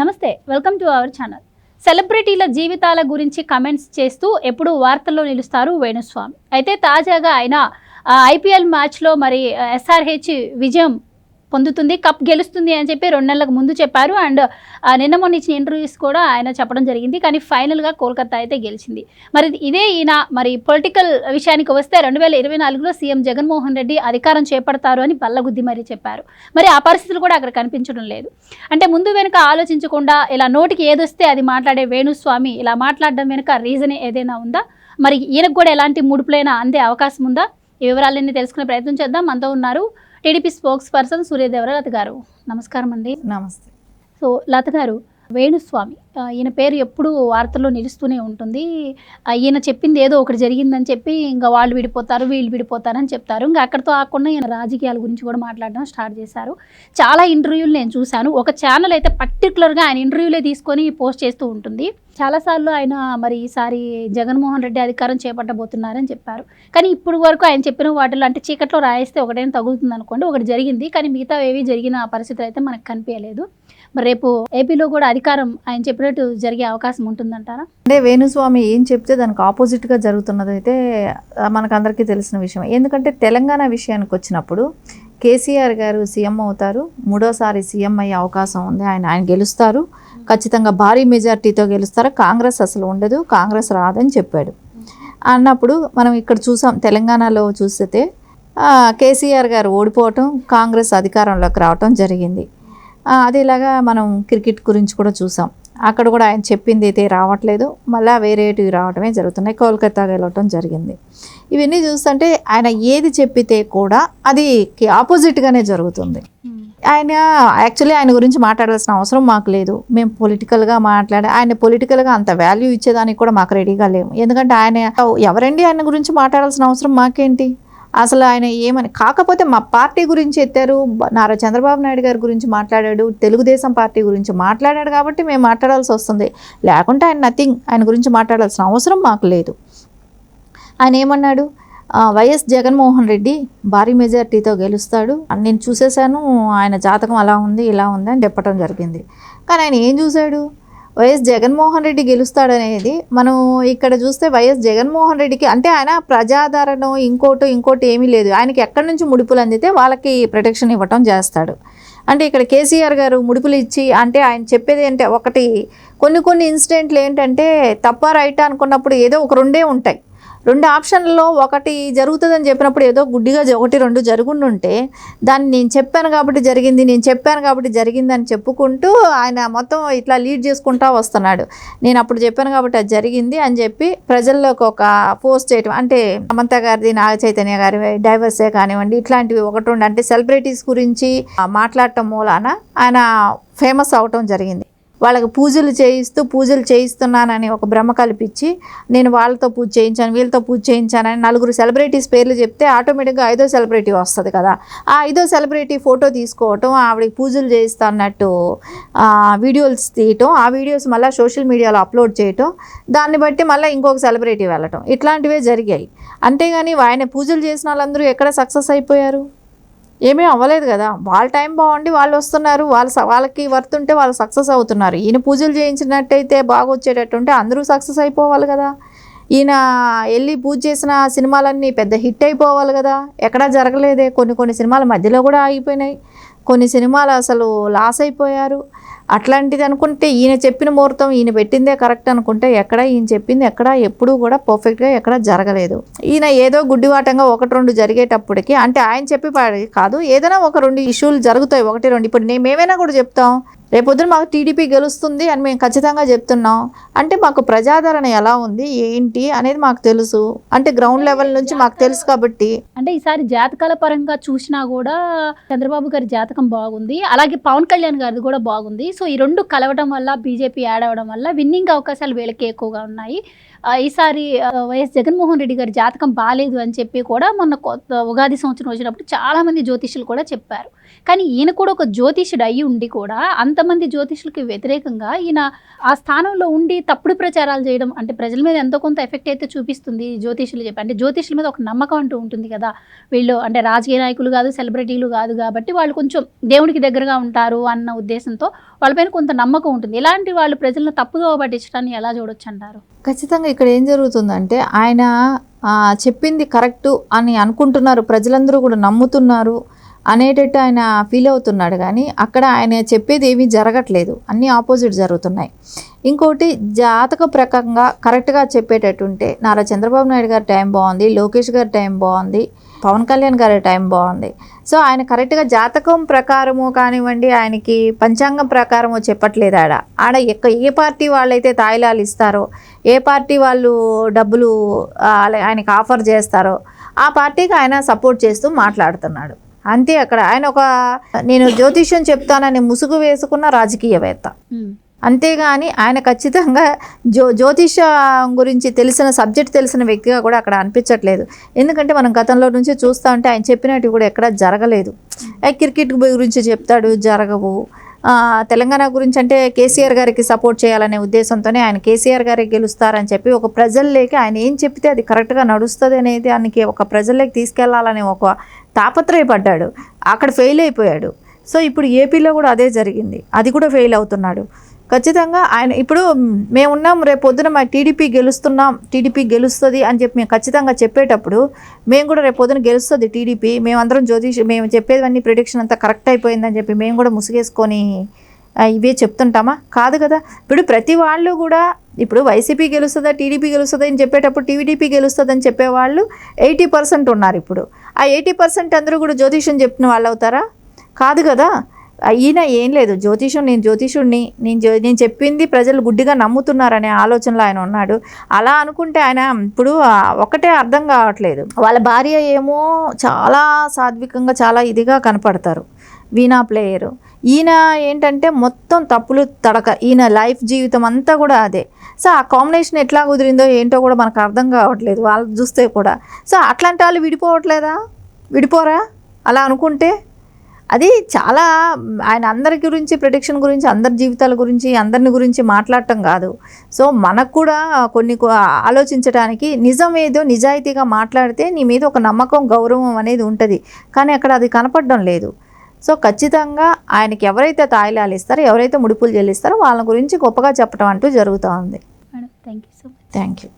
నమస్తే welcome to our channel. సెలబ్రిటీల జీవితాల గురించి కమెంట్స్ చేస్తూ ఎప్పుడూ వార్తల్లో నిలుస్తారు వేణుస్వామి. అయితే తాజాగా ఆయన ఐపీఎల్ మ్యాచ్లో మరి ఎస్ఆర్హెచ్ విజయం పొందుతుంది కప్ గెలుస్తుంది అని చెప్పి రెండు నెలలకు ముందు చెప్పారు. అండ్ నిన్న మొన్న ఇచ్చిన ఇంటర్వ్యూస్ కూడా ఆయన చెప్పడం జరిగింది. కానీ ఫైనల్గా కోల్కతా అయితే గెలిచింది. మరి ఇదే ఈయన మరి పొలిటికల్ విషయానికి వస్తే రెండు వేల ఇరవై నాలుగులో సీఎం జగన్మోహన్ రెడ్డి అధికారం చేపడతారు అని బల్లగుద్ది మరీ చెప్పారు. మరి ఆ పరిస్థితులు కూడా అక్కడ కనిపించడం లేదు. అంటే ముందు వెనుక ఆలోచించకుండా ఇలా నోటికి ఏదొస్తే అది మాట్లాడే వేణుస్వామి ఇలా మాట్లాడడం వెనుక రీజన్ ఏదైనా ఉందా? మరి ఈయనకు కూడా ఎలాంటి ముడుపులైనా అందే అవకాశం ఉందా? ఈ వివరాలన్నీ తెలుసుకునే ప్రయత్నం చేద్దాం. మనతో ఉన్నారు TDP spokesperson Suryadevara Latha గారు. నమస్కారం అండి. నమస్తే. సో లత గారు వేణుస్వామి ఈయన పేరు ఎప్పుడూ వార్తల్లో నిలుస్తూనే ఉంటుంది. ఈయన చెప్పింది ఏదో ఒకటి జరిగిందని చెప్పి ఇంకా వాళ్ళు విడిపోతారు వీళ్ళు విడిపోతారని చెప్తారు. ఇంకా అక్కడితో ఆకుండా ఈయన రాజకీయాల గురించి కూడా మాట్లాడడం స్టార్ట్ చేశారు. చాలా ఇంటర్వ్యూలు నేను చూశాను. ఒక ఛానల్ అయితే పర్టికులర్గా ఆయన ఇంటర్వ్యూలే తీసుకొని పోస్ట్ చేస్తూ ఉంటుంది. చాలాసార్లు ఆయన మరి ఈసారి జగన్మోహన్ రెడ్డి అధికారం చేపట్టబోతున్నారని చెప్పారు. కానీ ఇప్పుడు వరకు ఆయన చెప్పిన వాటిలో అంటే చీకట్లో రాయిస్తే ఒకటైనా తగులుతుంది అనుకోండి ఒకటి జరిగింది. కానీ మిగతా ఏవి జరిగిన పరిస్థితులు అయితే మనకు కనిపించలేదు. మరి రేపు ఏపీలో కూడా అధికారం ఆయన చెప్పినట్టు జరిగే అవకాశం ఉంటుందంటారా? అంటే వేణుస్వామి ఏం చెప్తే దానికి ఆపోజిట్గా జరుగుతున్నది అయితే మనకు మనకందరికీ తెలిసిన విషయం ఎందుకంటే తెలంగాణ విషయానికి వచ్చినప్పుడు కేసీఆర్ గారు సీఎం అవుతారు. మూడోసారి సీఎం అయ్యే అవకాశం ఉంది. ఆయన ఆయన గెలుస్తారు. ఖచ్చితంగా భారీ మెజార్టీతో గెలుస్తారు? కాంగ్రెస్ అసలు ఉండదు. కాంగ్రెస్ రాదని చెప్పాడు. అన్నప్పుడు మనం ఇక్కడ చూసాం తెలంగాణలో చూస్తే కేసీఆర్ గారు ఓడిపోవటం కాంగ్రెస్ అధికారంలోకి రావటం జరిగింది. అదేలాగా మనం క్రికెట్ గురించి కూడా చూసాం. అక్కడ కూడా ఆయన చెప్పింది అయితే రావట్లేదు. మళ్ళీ వేరేటివి రావటమే జరుగుతున్నాయి. కోల్కతా వెళ్ళటం జరిగింది. ఇవన్నీ చూస్తుంటే ఆయన ఏది చెప్పితే కూడా అది ఆపోజిట్గానే జరుగుతుంది. ఆయన యాక్చువల్లీ ఆయన గురించి మాట్లాడాల్సిన అవసరం మాకు లేదు. మేము పొలిటికల్గా మాట్లాడే ఆయన పొలిటికల్గా అంత వాల్యూ ఇచ్చేదానికి కూడా మాకు రెడీగా లేము. ఎందుకంటే ఆయన ఎవరండి ఆయన గురించి మాట్లాడాల్సిన అవసరం మాకేంటి? అసలు ఆయన ఏమని కాకపోతే మా పార్టీ గురించి ఎత్తారు నారా చంద్రబాబు నాయుడు గారి గురించి మాట్లాడాడు తెలుగుదేశం పార్టీ గురించి మాట్లాడాడు కాబట్టి మేము మాట్లాడాల్సి వస్తుంది. లేకుంటే ఆయన నథింగ్ ఆయన గురించి మాట్లాడాల్సిన అవసరం మాకు లేదు. ఆయన ఏమన్నాడు వైఎస్ జగన్మోహన్ రెడ్డి భారీ మెజార్టీతో గెలుస్తాడు. అని నేను చూసేశాను ఆయన జాతకం అలా ఉంది ఇలా ఉంది అని చెప్పడం జరిగింది. కానీ ఆయన ఏం చూశాడు? వైఎస్ జగన్మోహన్ రెడ్డి గెలుస్తాడనేది మనం ఇక్కడ చూస్తే వైఎస్ జగన్మోహన్ రెడ్డికి అంటే ఆయన ప్రజాదరణ ఇంకోటి ఇంకోటి ఏమీ లేదు. ఆయనకి ఎక్కడి నుంచి ముడుపులు అందితే వాళ్ళకి ప్రొటెక్షన్ ఇవ్వటం చేస్తాడు. అంటే ఇక్కడ కేసీఆర్ గారు ముడుపులు ఇచ్చి అంటే ఆయన చెప్పేది ఏంటంటే ఒకటి కొన్ని కొన్ని ఇన్సిడెంట్లు ఏంటంటే తప్ప రైట్ అనుకున్నప్పుడు ఏదో ఒక రెండే ఉంటాయి. రెండు ఆప్షన్లలో ఒకటి జరుగుతుందని చెప్పినప్పుడు ఏదో గుడ్డిగా ఒకటి రెండు జరుగుండుంటే దాన్ని నేను చెప్పాను కాబట్టి జరిగింది నేను చెప్పాను కాబట్టి జరిగింది అని చెప్పుకుంటూ ఆయన మొత్తం ఇట్లా లీడ్ చేసుకుంటా వస్తున్నాడు. నేను అప్పుడు చెప్పాను కాబట్టి అది జరిగింది అని చెప్పి ప్రజల్లోకి ఒక పోస్ట్ చేయటం అంటే అమంత గారిది నాగ చైతన్య గారి డైవర్సే కానివ్వండి ఇట్లాంటివి ఒకటి అంటే సెలబ్రిటీస్ గురించి మాట్లాడటం మూలాన ఆయన ఫేమస్ అవటం జరిగింది. వాళ్ళకి పూజలు చేయిస్తూ పూజలు చేయిస్తున్నానని ఒక భ్రమ కల్పించి నేను వాళ్ళతో పూజ చేయించాను వీళ్ళతో పూజ చేయించానని నలుగురు సెలబ్రిటీస్ పేర్లు చెప్తే ఆటోమేటిక్గా ఐదో సెలబ్రిటీ వస్తుంది కదా. ఆ ఐదో సెలబ్రిటీ ఫోటో తీసుకోవటం ఆవిడకి పూజలు చేయిస్తా అన్నట్టు వీడియోస్ తీయటం ఆ వీడియోస్ మళ్ళీ సోషల్ మీడియాలో అప్లోడ్ చేయటం దాన్ని బట్టి మళ్ళీ ఇంకొక సెలబ్రిటీ వెళ్ళటం. ఇట్లాంటివే జరిగాయి. అంతేగాని ఆయన పూజలు చేసిన వాళ్ళందరూ ఎక్కడ సక్సెస్ అయిపోయారు? ఏమీ అవ్వలేదు కదా. వాళ్ళ టైం బాగుండి వాళ్ళు వస్తున్నారు. వాళ్ళ వాళ్ళకి వర్త్ ఉంటే వాళ్ళు సక్సెస్ అవుతున్నారు. ఈయన పూజలు చేయించినట్టయితే బాగా వచ్చేటట్టుంటే అందరూ సక్సెస్ అయిపోవాలి కదా. ఈయన వెళ్ళి పూజ చేసిన సినిమాలన్నీ పెద్ద హిట్ అయిపోవాలి కదా. ఎక్కడా జరగలేదే. కొన్ని కొన్ని సినిమాలు మధ్యలో కూడా ఆగిపోయినాయి. కొన్ని సినిమాలు అసలు లాస్ అయిపోయారు. అట్లాంటిది అనుకుంటే ఈయన చెప్పిన ముహూర్తం ఈయన పెట్టిందే కరెక్ట్ అనుకుంటే ఎక్కడ ఈయన చెప్పింది ఎక్కడ ఎప్పుడూ కూడా పర్ఫెక్ట్గా ఎక్కడ జరగలేదు. ఈయన ఏదో గుడ్డివాటంగా ఒకటి రెండు జరిగేటప్పటికి అంటే ఆయన చెప్పి కాదు ఏదైనా ఒక రెండు ఇష్యూలు జరుగుతాయి ఒకటి రెండు. ఇప్పుడు నేను మేమైనా కూడా చెప్తాం రేపొద్దున మాకు టీడీపీ గెలుస్తుంది అని మేము ఖచ్చితంగా చెప్తున్నాం. అంటే మాకు ప్రజాదరణ ఎలా ఉంది ఏంటి అనేది మాకు తెలుసు. అంటే గ్రౌండ్ లెవెల్ నుంచి మాకు తెలుసు కాబట్టి. అంటే ఈసారి జాతకాల పరంగా చూసినా కూడా చంద్రబాబు గారి జాతకం బాగుంది. అలాగే పవన్ కళ్యాణ్ గారిది కూడా బాగుంది. సో సో ఈ రెండు కలవడం వల్ల బీజేపీ యాడ్ అవడం వల్ల విన్నింగ్ అవకాశాలు వీళ్ళకి ఎక్కువగా ఉన్నాయి. ఈసారి వైఎస్ జగన్మోహన్ రెడ్డి గారి జాతకం బాగాలేదు అని చెప్పి కూడా మొన్న కొత్త ఉగాది సంవత్సరం వచ్చినప్పుడు చాలా మంది జ్యోతిష్యులు కూడా చెప్పారు. కానీ ఈయన కూడా ఒక జ్యోతిషుడు అయి ఉండి కూడా అంతమంది జ్యోతిషులకి వ్యతిరేకంగా ఈయన ఆ స్థానంలో ఉండి తప్పుడు ప్రచారాలు చేయడం అంటే ప్రజల మీద ఎంతో కొంత ఎఫెక్ట్ అయితే చూపిస్తుంది జ్యోతిషులు చెప్పి. అంటే జ్యోతిషుల మీద ఒక నమ్మకం అంటూ ఉంటుంది కదా. వీళ్ళు అంటే రాజకీయ నాయకులు కాదు సెలబ్రిటీలు కాదు కాబట్టి వాళ్ళు కొంచెం దేవునికి దగ్గరగా ఉంటారు అన్న ఉద్దేశంతో వాళ్ళపైన కొంత నమ్మకం ఉంటుంది. ఇలాంటి వాళ్ళు ప్రజలను తప్పుదోవ పట్టించడాన్ని ఎలా చూడొచ్చు అంటారు? ఖచ్చితంగా ఇక్కడ ఏం జరుగుతుందంటే ఆయన చెప్పింది కరెక్టు అని అనుకుంటున్నారు. ప్రజలందరూ కూడా నమ్ముతున్నారు. అనేటట్టు ఆయన ఫీల్ అవుతున్నాడు కానీ అక్కడ ఆయన చెప్పేది ఏమీ జరగట్లేదు. అన్నీ ఆపోజిట్ జరుగుతున్నాయి. ఇంకోటి జాతక ప్రకంగా కరెక్ట్గా చెప్పేటట్టుంటే నారా చంద్రబాబు నాయుడు గారి టైం బాగుంది లోకేష్ గారి టైం బాగుంది పవన్ కళ్యాణ్ గారి టైం బాగుంది. సో ఆయన కరెక్ట్గా జాతకం ప్రకారము కానివ్వండి ఆయనకి పంచాంగం ప్రకారము చెప్పట్లేదు ఆడ. ఆడ ఎక్క ఏ పార్టీ వాళ్ళైతే తాయిలాలు ఇస్తారో ఏ పార్టీ వాళ్ళు డబ్బులు ఆయనకి ఆఫర్ చేస్తారో ఆ పార్టీకి ఆయన సపోర్ట్ చేస్తూ మాట్లాడుతున్నాడు. అంతే అక్కడ. ఆయన ఒక నేను జ్యోతిష్యం చెప్తానని ముసుగు వేసుకున్న రాజకీయవేత్త. అంతేగాని ఆయన ఖచ్చితంగా జ్యో జ్యోతిషం గురించి తెలిసిన సబ్జెక్ట్ తెలిసిన వ్యక్తిగా కూడా అక్కడ అనిపించట్లేదు. ఎందుకంటే మనం గతంలో నుంచి చూస్తూ ఉంటే ఆయన చెప్పినట్టు కూడా ఎక్కడ జరగలేదు. క్రికెట్ గురించి చెప్తాడు జరగవు. తెలంగాణ గురించి అంటే కేసీఆర్ గారికి సపోర్ట్ చేయాలనే ఉద్దేశంతోనే ఆయన కేసీఆర్ గారికి గెలుస్తారని చెప్పి ఒక ప్రజల్లోకి ఆయన ఏం చెప్తే అది కరెక్ట్గా నడుస్తుంది అనేది దానికి ఒక ప్రజల్లోకి తీసుకెళ్ళాలనే ఒక తాపత్రయపడ్డాడు. అక్కడ ఫెయిల్ అయిపోయాడు. సో ఇప్పుడు ఏపీలో కూడా అదే జరిగింది. అది కూడా ఫెయిల్ అవుతున్నాడు. ఖచ్చితంగా ఆయన ఇప్పుడు మేమున్నాం రేపు పొద్దున మా టీడీపీ గెలుస్తున్నాం టీడీపీ గెలుస్తుంది అని చెప్పి మేము ఖచ్చితంగా చెప్పేటప్పుడు మేము కూడా రేపు పొద్దున గెలుస్తుంది టీడీపీ. మేమందరం జ్యోతిష్ మేము చెప్పేవన్నీ ప్రిడిక్షన్ అంతా కరెక్ట్ అయిపోయిందని చెప్పి మేము కూడా ముసుగేసుకొని ఇవే చెప్తుంటామా? కాదు కదా. ఇప్పుడు ప్రతి వాళ్ళు కూడా ఇప్పుడు వైసీపీ గెలుస్తుందా టీడీపీ గెలుస్తుందా అని చెప్పేటప్పుడు టీడీపీ గెలుస్తుందని చెప్పేవాళ్ళు ఎయిటీ పర్సెంట్ ఉన్నారు ఇప్పుడు. ఆ ఎయిటీ పర్సెంట్ అందరూ కూడా జ్యోతిష్యం చెప్పిన వాళ్ళు అవుతారా? కాదు కదా. ఆ, ఈయన ఏం లేదు. జ్యోతిషం నేను జ్యోతిషుడిని నేను జ్యో- నేను చెప్పింది ప్రజలు గుడ్డిగా నమ్ముతున్నారనే ఆలోచనలో ఆయన ఉన్నాడు. అలా అనుకుంటే ఆయన ఇప్పుడు ఒకటే అర్థం కావట్లేదు. వాళ్ళ భార్య ఏమో చాలా సాత్వికంగా చాలా ఇదిగా కనపడతారు. వీణా ప్లేయరు. ఈయన ఏంటంటే మొత్తం తప్పులు తడక ఈయన లైఫ్ జీవితం అంతా కూడా అదే. సో ఆ కాంబినేషన్ ఎట్లా కుదిరిందో ఏంటో కూడా మనకు అర్థం కావట్లేదు వాళ్ళు చూస్తే కూడా. సో అట్లాంటి వాళ్ళు విడిపోవట్లేదా? విడిపోరా? అలా అనుకుంటే? అది చాలా ఆయన అందరి గురించి ప్రిడిక్షన్ గురించి అందరి జీవితాల గురించి అందరిని గురించి మాట్లాడటం కాదు. సో మనకు కూడా కొన్ని ఆలోచించడానికి నిజం ఏదో నిజాయితీగా మాట్లాడితే నీ మీద ఒక నమ్మకం గౌరవం అనేది ఉంటుంది. కానీ అక్కడ అది కనపడడం లేదు. సో ఖచ్చితంగా ఆయనకి ఎవరైతే తాయిలాలు ఇస్తారో ఎవరైతే ముడుపులు చెల్లిస్తారో వాళ్ళ గురించి గొప్పగా చెప్పడం అంటూ జరుగుతూ ఉంది. Madam thank you so much thank you